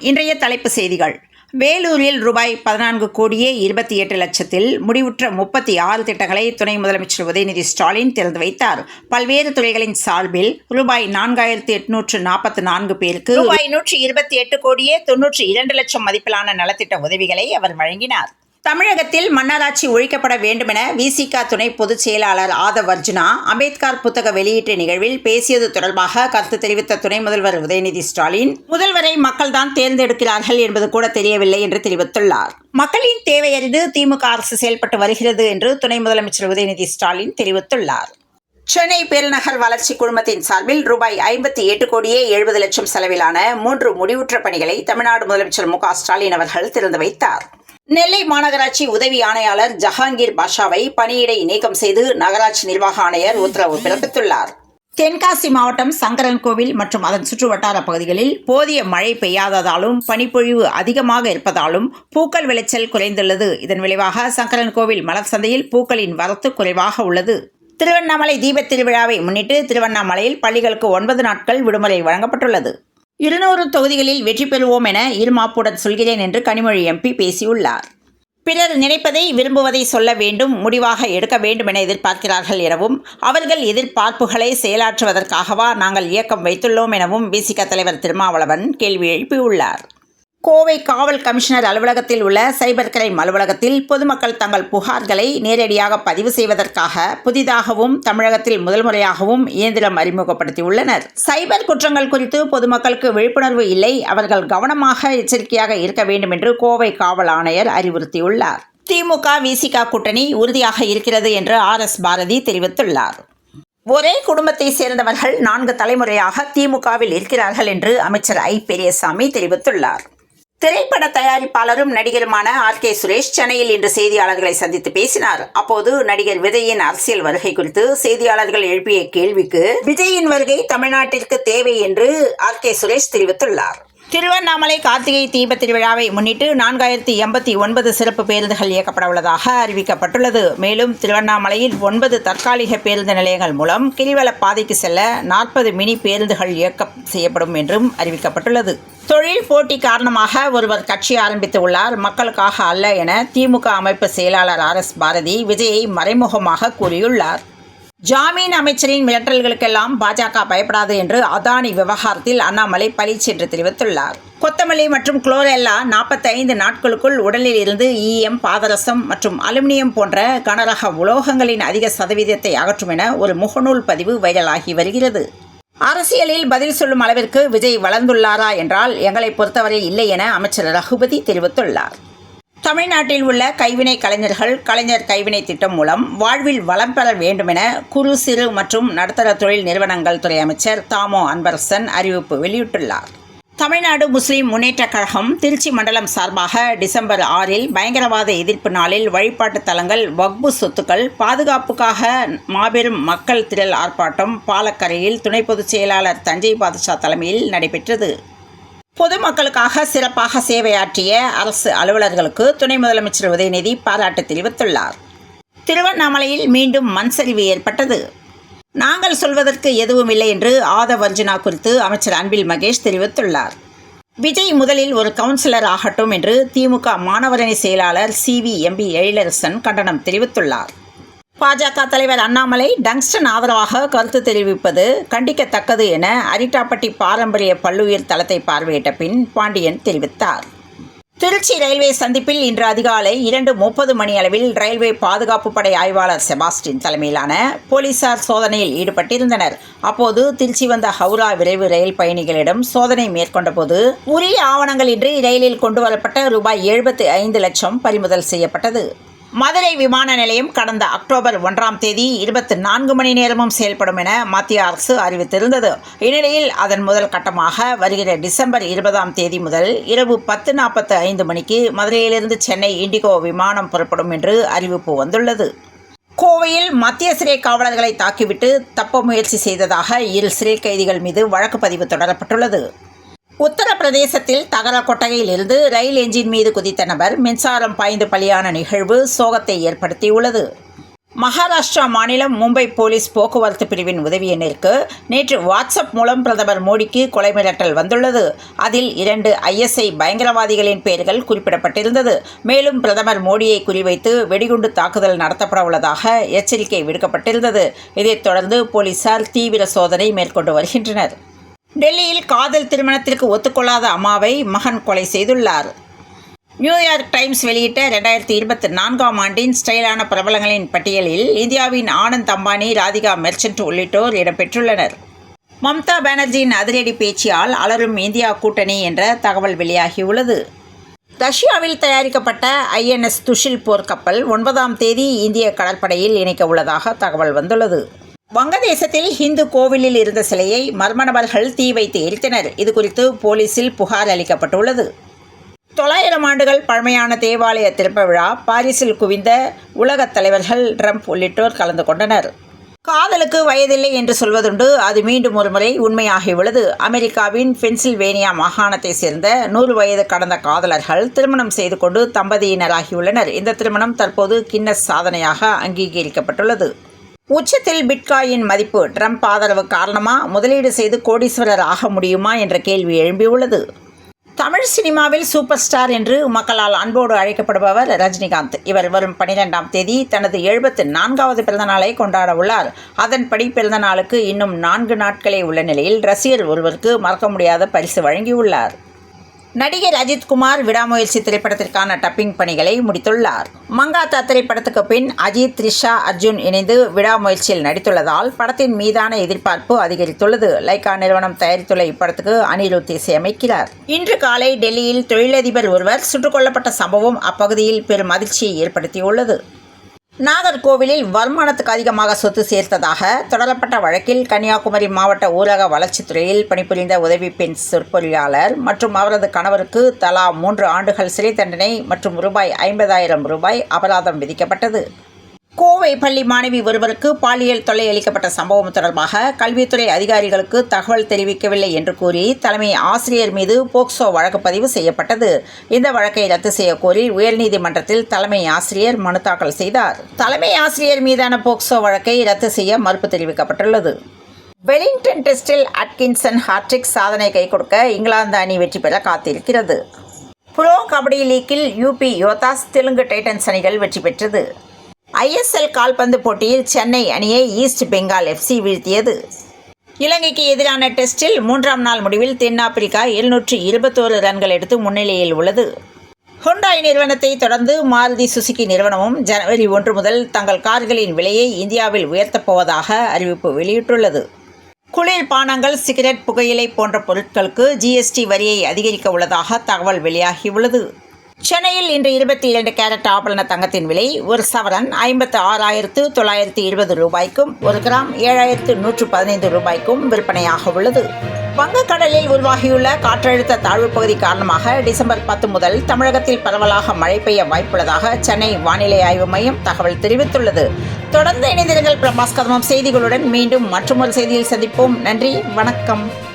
இன்றைய தலைப்பு செய்திகள். வேலூரில் ரூபாய் பதினான்கு கோடியே இருபத்தி எட்டு லட்சத்தில் முடிவுற்ற முப்பத்தி ஆறு திட்டங்களை துணை முதலமைச்சர் உதயநிதி ஸ்டாலின் திறந்து வைத்தார். பல்வேறு துறைகளின் சார்பில் ரூபாய் நான்காயிரத்தி எட்நூற்று நாற்பத்தி நான்கு பேருக்கு ரூபாய் நூற்றி இருபத்தி எட்டு கோடியே தொன்னூற்றி இரண்டு லட்சம் மதிப்பிலான நலத்திட்ட உதவிகளை அவர் வழங்கினார். தமிழகத்தில் மன்னராட்சி ஒழிக்கப்பட வேண்டுமென விசிக துணை பொதுச் செயலாளர் ஆதவ் அர்ஜுனா அம்பேத்கர் புத்தக வெளியீட்டு நிகழ்வில் பேசியது தொடர்பாக கருத்து தெரிவித்த துணை முதல்வர் உதயநிதி ஸ்டாலின் முதல்வரை மக்கள்தான் தேர்ந்தெடுக்கிறார்கள் என்பது கூட தெரியவில்லை என்று தெரிவித்துள்ளார். மக்களின் தேவையறிந்து திமுக அரசு செயல்பட்டு வருகிறது என்று துணை முதலமைச்சர் உதயநிதி ஸ்டாலின் தெரிவித்துள்ளார். சென்னை பெருநகர் வளர்ச்சி குழுமத்தின் சார்பில் ரூபாய் ஐம்பத்தி எட்டு கோடியே எழுபது லட்சம் செலவிலான மூன்று முடிவுற்ற பணிகளை தமிழ்நாடு முதலமைச்சர் மு க ஸ்டாலின் அவர்கள் திறந்து வைத்தார். நெல்லை மாநகராட்சி உதவி ஆணையாளர் ஜஹாங்கீர் பாஷாவை பணியிடை நீக்கம் செய்து நகராட்சி நிர்வாக ஆணையர் உத்தரவு பிறப்பித்துள்ளார். தென்காசி மாவட்டம் சங்கரன் கோவில் மற்றும் அதன் சுற்றுவட்டார பகுதிகளில் போதிய மழை பெய்யாததாலும் பனிப்பொழிவு அதிகமாக இருப்பதாலும் பூக்கள் விளைச்சல் குறைந்துள்ளது. இதன் விளைவாக சங்கரன் கோவில் மலர் சந்தையில் பூக்களின் வரத்து குறைவாக உள்ளது. திருவண்ணாமலை தீபத் திருவிழாவை முன்னிட்டு திருவண்ணாமலையில் பள்ளிகளுக்கு ஒன்பது நாட்கள் விடுமுறை வழங்கப்பட்டுள்ளது. இருநூறு தொகுதிகளில் வெற்றி பெறுவோம் என இருமாப்புடன் சொல்கிறேன் என்று கனிமொழி எம்பி பேசியுள்ளார். பிறர் நினைப்பதை விரும்புவதை சொல்ல வேண்டும் முடிவாக எடுக்க வேண்டும் என எதிர்பார்க்கிறார்கள் எனவும் அவர்கள் எதிர்பார்ப்புகளை செயலாற்றுவதற்காகவா நாங்கள் இயக்கம் வைத்துள்ளோம் எனவும் பிசிக தலைவர் திருமாவளவன் கேள்வி எழுப்பியுள்ளார். கோவை காவல் கமிஷனர் அலுவலகத்தில் உள்ள சைபர் கிரைம் அலுவலகத்தில் பொதுமக்கள் தங்கள் புகார்களை நேரடியாக பதிவு செய்வதற்காக புதிதாகவும் தமிழகத்தில் முதல் முறையாகவும் இயந்திரம் அறிமுகப்படுத்தியுள்ளனர். சைபர் குற்றங்கள் குறித்து பொதுமக்களுக்கு விழிப்புணர்வு இல்லை. அவர்கள் கவனமாக எச்சரிக்கையாக இருக்க வேண்டும் என்று கோவை காவல் ஆணையர் அறிவுறுத்தியுள்ளார். திமுக விசிக கூட்டணி உறுதியாக இருக்கிறது என்று ஆர் எஸ் பாரதி தெரிவித்துள்ளார். ஒரே குடும்பத்தை சேர்ந்தவர்கள் நான்கு தலைமுறையாக திமுகவில் இருக்கிறார்கள் என்று அமைச்சர் ஐ. பெரியசாமி தெரிவித்துள்ளார். திரைப்பட தயாரிப்பாளரும் நடிகருமான ஆர் கே சுரேஷ் சென்னையில் இன்று செய்தியாளர்களை சந்தித்து பேசினார். அப்போது நடிகர் விஜயின் அரசியல் வருகை குறித்து செய்தியாளர்கள் எழுப்பிய கேள்விக்கு விஜயின் வருகை தமிழ்நாட்டிற்கு தேவை என்று ஆர் கே சுரேஷ் தெரிவித்துள்ளார். திருவண்ணாமலை கார்த்திகை தீப திருவிழாவை முன்னிட்டு நான்காயிரத்தி எண்பத்தி ஒன்பது சிறப்பு பேருந்துகள் இயக்கப்பட உள்ளதாக அறிவிக்கப்பட்டுள்ளது. மேலும் திருவண்ணாமலையில் ஒன்பது தற்காலிக பேருந்து நிலையங்கள் மூலம் கிரிவல பாதைக்கு செல்ல நாற்பது மினி பேருந்துகள் இயக்கம் செய்யப்படும் என்றும் அறிவிக்கப்பட்டுள்ளது. தொழில் போட்டி காரணமாக ஒருவர் கட்சி ஆரம்பித்து உள்ளார். மக்களுக்காக அல்ல என திமுக அமைப்பு செயலாளர் ஆர் எஸ் பாரதி விஜயை மறைமுகமாக கூறியுள்ளார். ஜாமீன் அமைச்சரின் மிரட்டல்களுக்கெல்லாம் பாஜக பயப்படாது என்று அதானி விவகாரத்தில் அண்ணாமலை பளிச் சென்று தெரிவித்துள்ளார். கொத்தமல்லி மற்றும் குளோரெல்லா நாற்பத்தைந்து நாட்களுக்குள் உடலில் இருந்து ஈயம் பாதரசம் மற்றும் அலுமினியம் போன்ற கனரக உலோகங்களின் அதிக சதவீதத்தை அகற்றும் என ஒரு முகநூல் பதிவு வைரலாகி வருகிறது. அரசியலில் பதில் சொல்லும் அளவிற்கு விஜய் வளர்ந்துள்ளாரா என்றால் எங்களை பொறுத்தவரை இல்லை என அமைச்சர் ரகுபதி தெரிவித்துள்ளார். தமிழ்நாட்டில் உள்ள கைவினை கலைஞர்கள் கலைஞர் கைவினை திட்டம் மூலம் வாழ்வில் வளம் பெற வேண்டுமென குறு சிறு மற்றும் நடுத்தர தொழில் நிறுவனங்கள் துறை அமைச்சர் தாமோ அன்பரசன் அறிவிப்பு வெளியிட்டுள்ளார். தமிழ்நாடு முஸ்லிம் முன்னேற்றக் கழகம் திருச்சி மண்டலம் சார்பாக டிசம்பர் ஆறில் பயங்கரவாத எதிர்ப்பு நாளில் வழிபாட்டு தலங்கள் வக்பு சொத்துக்கள் பாதுகாப்புக்காக மாபெரும் மக்கள் திரள் ஆர்ப்பாட்டம் பாலக்கரையில் துணை பொதுச் செயலாளர் தஞ்சை பாதுஷா தலைமையில் நடைபெற்றது. பொதுமக்களுக்காக சிறப்பாக சேவையாற்றிய அரசு அலுவலர்களுக்கு துணை முதலமைச்சர் உதயநிதி பாராட்டு தெரிவித்துள்ளார். திருவண்ணாமலையில் மீண்டும் மண் சரிவு ஏற்பட்டது. நாங்கள் சொல்வதற்கு எதுவும் இல்லை என்று ஆதவ் அர்ஜுனா குறித்து அமைச்சர் அன்பில் மகேஷ் தெரிவித்துள்ளார். விஜய் முதலில் ஒரு கவுன்சிலர் ஆகட்டும் என்று திமுக மாணவரணி செயலாளர் சி வி எம்பி எழிலரசன் கண்டனம் தெரிவித்துள்ளார். பாஜக தலைவர் அண்ணாமலை டங்ஸ்டன் ஆதரவாக கருத்து தெரிவிப்பது கண்டிக்கத்தக்கது என அரிட்டாப்பட்டி பாரம்பரிய பல்லுயிர் தளத்தை பார்வையிட்ட பின் பாண்டியன் தெரிவித்தார். திருச்சி ரயில்வே சந்திப்பில் இன்று அதிகாலை இரண்டு முப்பது மணி அளவில் ரயில்வே பாதுகாப்பு படை ஆய்வாளர் செபாஸ்டின் தலைமையிலான போலீசார் சோதனையில் ஈடுபட்டிருந்தனர். அப்போது திருச்சி வந்த ஹவுரா விரைவு ரயில் பயணிகளிடம் சோதனை மேற்கொண்டபோது உரிய ஆவணங்களின்றி ரயிலில் கொண்டு வரப்பட்ட ரூபாய் எழுபத்தி ஐந்து லட்சம் பறிமுதல் செய்யப்பட்டது. மதுரை விமான நிலையம் கடந்த அக்டோபர் ஒன்றாம் தேதி இருபத்தி நான்கு மணி நேரமும் செயல்படும் என மத்திய அரசு அறிவித்திருந்தது. இந்நிலையில் அதன் முதல் கட்டமாக வருகிற டிசம்பர் இருபதாம் தேதி முதல் இரவு பத்து நாற்பத்து ஐந்து மணிக்கு மதுரையிலிருந்து சென்னை இண்டிகோ விமானம் புறப்படும் என்று அறிவிப்பு வந்துள்ளது. கோவையில் மத்திய சிறை காவலர்களை தாக்கிவிட்டு தப்ப முயற்சி செய்ததாக இரு சிறை கைதிகள் மீது வழக்கு பதிவு தொடரப்பட்டுள்ளது. உத்தரப்பிரதேசத்தில் தகர கொட்டகையில் இருந்து ரயில் என்ஜின் மீது குதித்த நபர் மின்சாரம் பாய்ந்து பலியான நிகழ்வு சோகத்தை ஏற்படுத்தியுள்ளது. மகாராஷ்டிரா மாநிலம் மும்பை போலீஸ் போக்குவரத்து பிரிவின் உதவி எண்ணிற்கு நேற்று வாட்ஸ்அப் மூலம் பிரதமர் மோடிக்கு கொலை மிரட்டல் வந்துள்ளது. அதில் இரண்டு ஐஎஸ்ஐ பயங்கரவாதிகளின் பெயர்கள் குறிப்பிடப்பட்டிருந்தது. மேலும் பிரதமர் மோடியை குறிவைத்து வெடிகுண்டு தாக்குதல் நடத்தப்பட உள்ளதாக எச்சரிக்கை விடுக்கப்பட்டிருந்தது. இதைத் தொடர்ந்து போலீசார் தீவிர சோதனை மேற்கொண்டு வருகின்றனர். டெல்லியில் காதல் திருமணத்திற்கு ஒத்துக்கொள்ளாத அம்மாவை மகன் கொலை செய்துள்ளார். நியூயார்க் டைம்ஸ் வெளியிட்ட ரெண்டாயிரத்தி இருபத்தி நான்காம் ஆண்டின் ஸ்டைலான பிரபலங்களின் பட்டியலில் இந்தியாவின் ஆனந்த் அம்பானி ராதிகா மெர்ச்சன்ட் உள்ளிட்டோர் இடம்பெற்றுள்ளனர். மம்தா பானர்ஜியின் அதிரடி பேச்சியால் அலரும் இந்தியா கூட்டணி என்ற தகவல் வெளியாகியுள்ளது. ரஷ்யாவில் தயாரிக்கப்பட்ட ஐஎன்எஸ் துஷில் போர்க்கப்பல் ஒன்பதாம் தேதி இந்திய கடற்படையில் இணைக்க உள்ளதாக தகவல் வந்துள்ளது. வங்கதேசத்தில் ஹிந்து கோவிலில் இருந்த சிலையை மர்ம நபர்கள் தீ வைத்து எரித்தனர். இது குறித்து போலீசில் புகார் அளிக்கப்பட்டுள்ளது. தொள்ளாயிரம் ஆண்டுகள் பழமையான தேவாலய திறப்பு விழா பாரிஸில் குவிந்த உலகத் தலைவர்கள் ட்ரம்ப் உள்ளிட்டோர் கலந்து கொண்டனர். காதலுக்கு வயதில்லை என்று சொல்வதுண்டு அது மீண்டும் ஒருமுறை உண்மையாகியுள்ளது. அமெரிக்காவின் பென்சில்வேனியா மாகாணத்தை சேர்ந்த நூறு வயது கடந்த காதலர்கள் திருமணம் செய்து கொண்டு தம்பதியினராகியுள்ளனர். இந்த திருமணம் தற்போது கின்னஸ் சாதனையாக அங்கீகரிக்கப்பட்டுள்ளது. உச்சத்தில் பிட்காயின் மதிப்பு ட்ரம்ப் ஆதரவு காரணமா? முதலீடு செய்து கோடீஸ்வரர் ஆக முடியுமா என்ற கேள்வி எழும்பியுள்ளது. தமிழ் சினிமாவில் சூப்பர் ஸ்டார் என்று மக்களால் அன்போடு அழைக்கப்படுபவர் ரஜினிகாந்த். இவர் வரும் பனிரெண்டாம் தேதி தனது எழுபத்து நான்காவது பிறந்தநாளை கொண்டாட உள்ளார். அதன்படி பிறந்தநாளுக்கு இன்னும் நான்கு நாட்களே உள்ள நிலையில் ரசிகர் ஒருவருக்கு மறக்க முடியாத பரிசு வழங்கியுள்ளார். நடிகர் அஜித்குமார் விடாமுயற்சி திரைப்படத்திற்கான டப்பிங் பணிகளை முடித்துள்ளார். மங்காத்தா திரைப்படத்துக்கு பின் அஜித் த்ரிஷா அர்ஜுன் இணைந்து விடாமுயற்சியில் நடித்துள்ளதால் படத்தின் மீதான எதிர்பார்ப்பு அதிகரித்துள்ளது. லைகா நிறுவனம் தயாரித்துள்ள இப்படத்துக்கு அனிருத் இசையமைக்கிறார் இன்று காலை டெல்லியில் தொழிலதிபர் ஒருவர் சுட்டுக் கொல்லப்பட்ட சம்பவம் அப்பகுதியில் பெரும் அதிர்ச்சியை ஏற்படுத்தியுள்ளது. நாகர்கோவிலில் வருமானத்துக்கு அதிகமாக சொத்து சேர்த்ததாக தொடரப்பட்ட வழக்கில் கன்னியாகுமரி மாவட்ட ஊரக வளர்ச்சித்துறையில் பணிபுரிந்த உதவி பெண் சொற்பொழியாளர் மற்றும் அவரது கணவருக்கு தலா மூன்று ஆண்டுகள் சிறை தண்டனை மற்றும் ரூபாய் ஐம்பதாயிரம் ரூபாய் அபராதம் விதிக்கப்பட்டது. கோவை பள்ளி மாணவி ஒருவருக்கு பாலியல் தொல்லை அளிக்கப்பட்ட சம்பவம் தொடர்பாக கல்வித்துறை அதிகாரிகளுக்கு தகவல் தெரிவிக்கவில்லை என்று கூறி தலைமை ஆசிரியர் மீது போக்சோ வழக்கு பதிவு செய்யப்பட்டது. இந்த வழக்கை ரத்து செய்யக்கோரி உயர்நீதிமன்றத்தில் தலைமை ஆசிரியர் மனு தாக்கல் செய்தார். தலைமை ஆசிரியர் மீதான போக்சோ வழக்கை ரத்து செய்ய மறுப்பு தெரிவிக்கப்பட்டுள்ளது. வெலிங்டன் டெஸ்டில் அட்கின்சன் ஹாட்ரிக் சாதனை கை கொடுக்க இங்கிலாந்து அணி வெற்றி பெற காத்திருக்கிறது. புரோ கபடி லீக்கில் யூபி யோதாஸ் தெலுங்கு டைட்டன்ஸ் அணிகள் வெற்றி பெற்றது. ஐஎஸ்எல் கால்பந்து போட்டியில் சென்னை அணியை ஈஸ்ட் பெங்கால் எஃப்சி வீழ்த்தியது. இலங்கைக்கு எதிரான டெஸ்டில் மூன்றாம் நாள் முடிவில் தென்னாப்பிரிக்கா எழுநூற்று இருபத்தோரு ரன்கள் எடுத்து முன்னிலையில் உள்ளது. ஹுண்டாய் நிறுவனத்தை தொடர்ந்து மாருதி சுசுகி நிறுவனமும் ஜனவரி ஒன்று முதல் தங்கள் கார்களின் விலையை இந்தியாவில் உயர்த்தப் போவதாக அறிவிப்பு வெளியிட்டுள்ளது. குளிர் பானங்கள் சிகரெட் புகையிலை போன்ற பொருட்களுக்கு ஜிஎஸ்டி வரியை அதிகரிக்க உள்ளதாக தகவல் வெளியாகியுள்ளது. சென்னையில் இன்று இருபத்தி இரண்டு கேரட் ஆபரண தங்கத்தின் விலை ஒரு சவரன் ஐம்பத்து ஆறாயிரத்து தொள்ளாயிரத்து இருபது ரூபாய்க்கும் ஒரு கிராம் ஏழாயிரத்து நூற்று பதினைந்து ரூபாய்க்கும் விற்பனையாக உள்ளது. வங்கக்கடலில் உருவாகியுள்ள காற்றழுத்த தாழ்வு பகுதி காரணமாக டிசம்பர் பத்து முதல் தமிழகத்தில் பரவலாக மழை பெய்ய வாய்ப்புள்ளதாக சென்னை வானிலை ஆய்வு மையம் தகவல் தெரிவித்துள்ளது. தொடர்ந்து இணைந்திருங்கள் பிரபாஸ் கதமம் செய்திகளுடன் மீண்டும் மற்றொரு செய்தியில் சந்திப்போம். நன்றி வணக்கம்.